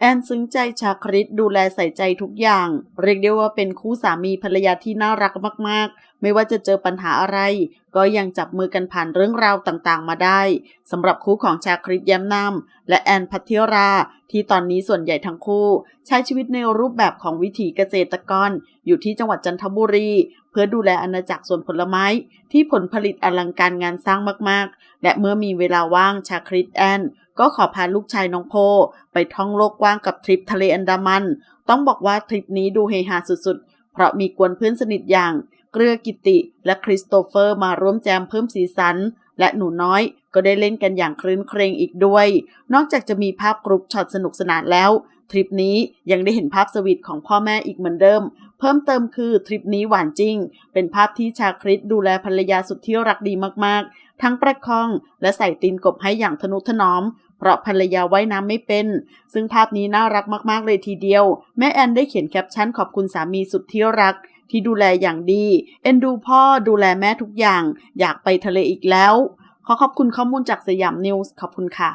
แอนซึ้งใจชาคริตดูแลใส่ใจทุกอย่าง เรียกได้ว่าเป็นคู่สามีภรรยาที่น่ารักมากๆ ไม่ว่าจะเจอปัญหาอะไร ก็ยังจับมือกันผ่านเรื่องราวต่างๆ มาได้สำหรับคู่ของชาคริตแย้มนำและแอนพัทธิรา ที่ตอนนี้ส่วนใหญ่ทั้งคู่ ใช้ชีวิตในรูปแบบของวิถีเกษตรกร อยู่ที่จังหวัดจันทบุรี เพื่อดูแลอาณาจักรสวนผลไม้ ที่ผลผลิตอลังการงานสร้างมากๆ และเมื่อมีเวลาว่างชาคริตแอน ก็ขอพาลูกชายน้องโพไปท่องโลกกว้างกับทริปทะเลอันดามัน ต้องบอกว่าทริปนี้ดูเฮฮาสุดๆ เพราะมีกวนเพื่อนสนิทอย่าง เกลือกิติและคริสโตเฟอร์มาร่วมแจมเพิ่มสีสัน และหนูน้อยก็ได้เล่นกันอย่างคลื้นเครงอีกด้วย นอกจากจะมีภาพกรุ๊ปช็อตสนุกสนานแล้วทริปนี้ยังได้เห็นภาพสวีทของพ่อแม่อีกเหมือนเดิม เพิ่มเติมคือทริปนี้หวานจริง เป็นภาพที่ชาคริตดูแลภรรยาสุดที่รักดีมากๆ ทั้งประคองและใส่ตีนกบให้อย่างทนุถนอม เพราะภรรยาว่ายน้ำไม่เป็น ซึ่งภาพนี้น่ารักมากๆเลยทีเดียว แม่แอนได้เขียนแคปชั่นขอบคุณสามีสุดที่รักที่ดูแลอย่างดี เอ็นดูพ่อดูแลแม่ทุกอย่าง อยากไปทะเลอีกแล้ว ขอขอบคุณข้อมูลจากสยามนิวส์ขอบคุณค่ะ